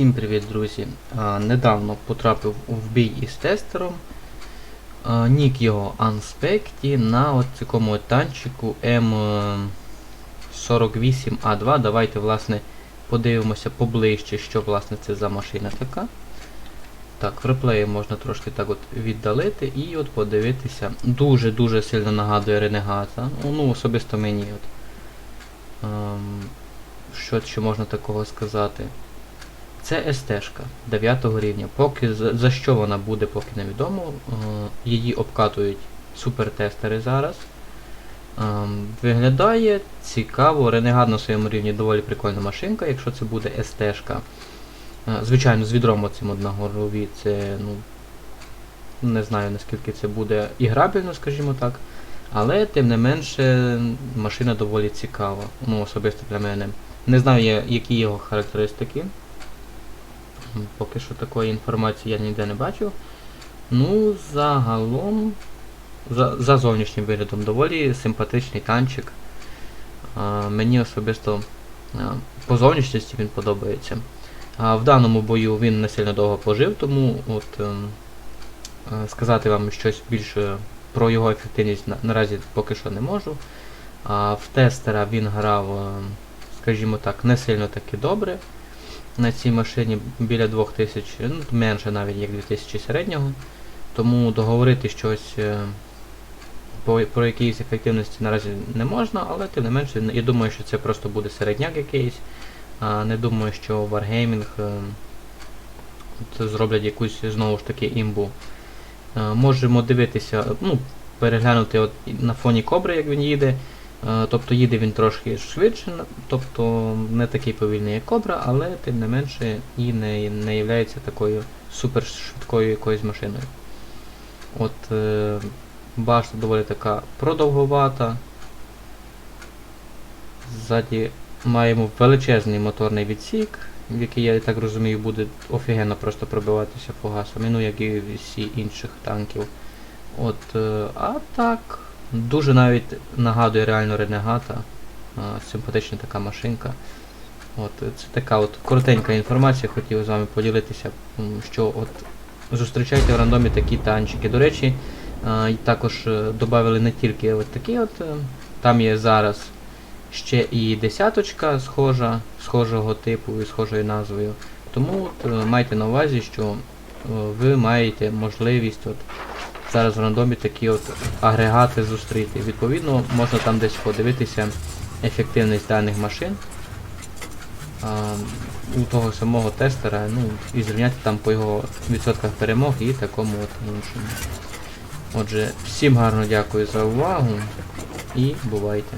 Всім привіт, друзі! Недавно потрапив в бій із тестером. Нік його Unspecty на такому танчику М48А2. Давайте власне подивимося поближче, що власне це за машина така. Так, в реплеї можна трошки так от віддалити і от подивитися. Дуже-дуже сильно нагадує Ренегата. Ну, ну, особисто мені. от. Ем, що ще можна такого сказати? Це СТ-шка 9 рівня. Поки за, що вона буде, поки невідомо. Е, її обкатують супертестери зараз. Ем, виглядає цікаво, ренегат на своєму рівні доволі прикольна машинка, якщо це буде СТ-шка. Е, звичайно, з відром от на це, ну, не знаю наскільки це буде іграбельно, скажімо так. Але тим не менше машина доволі цікава. Ну, особисто для мене. Не знаю, які його характеристики. Поки що такої інформації я ніде не бачив. Ну, загалом, за, за зовнішнім виглядом доволі симпатичний танчик. А, мені особисто а, по зовнішності він подобається. А, в даному бою він не сильно довго пожив, тому от, ем, е, сказати вам щось більше про його ефективність на, наразі поки що не можу. А, в тестера він грав, е, скажімо так, не сильно таки добре. На цій машині біля 2000, ну менше навіть як 2000 середнього. Тому договорити щось е, по, про якісь ефективності наразі не можна, але тим не менше, я думаю, що це просто буде середняк якийсь. Не думаю, що Wargaming е, зроблять якусь знову ж таки імбу. Е, можемо дивитися, ну, переглянути от на фоні кобри, як він їде. Е, Тобто їде він трошки швидше, тобто не такий повільний, як кобра, але тим не менше і не, не є такою супершвидкою якоюсь машиною. От е, башта доволі така продовгувата. Ззаді маємо величезний моторний відсік, в який, я так розумію, буде офігенно просто пробиватися фугасами, ну як і всі інших танків. От, е, а так, дуже навіть нагадує реально Ренегата. Е, Симпатична така машинка. От, е, це така от коротенька інформація, хотів з вами поділитися, що от зустрічайте в рандомі такі танчики. До речі, е, також додали не тільки от такі от, е, там є зараз ще і десяточка схожа, схожого типу і схожою назвою. Тому от, е, майте на увазі, що е, ви маєте можливість от, зараз в рандомі такі от агрегати зустріти. Відповідно, можна там десь подивитися ефективність даних машин. А, у того самого тестера, ну, і зрівняти там по його відсотках перемог і такому от іншому. Отже, всім гарно дякую за увагу і бувайте.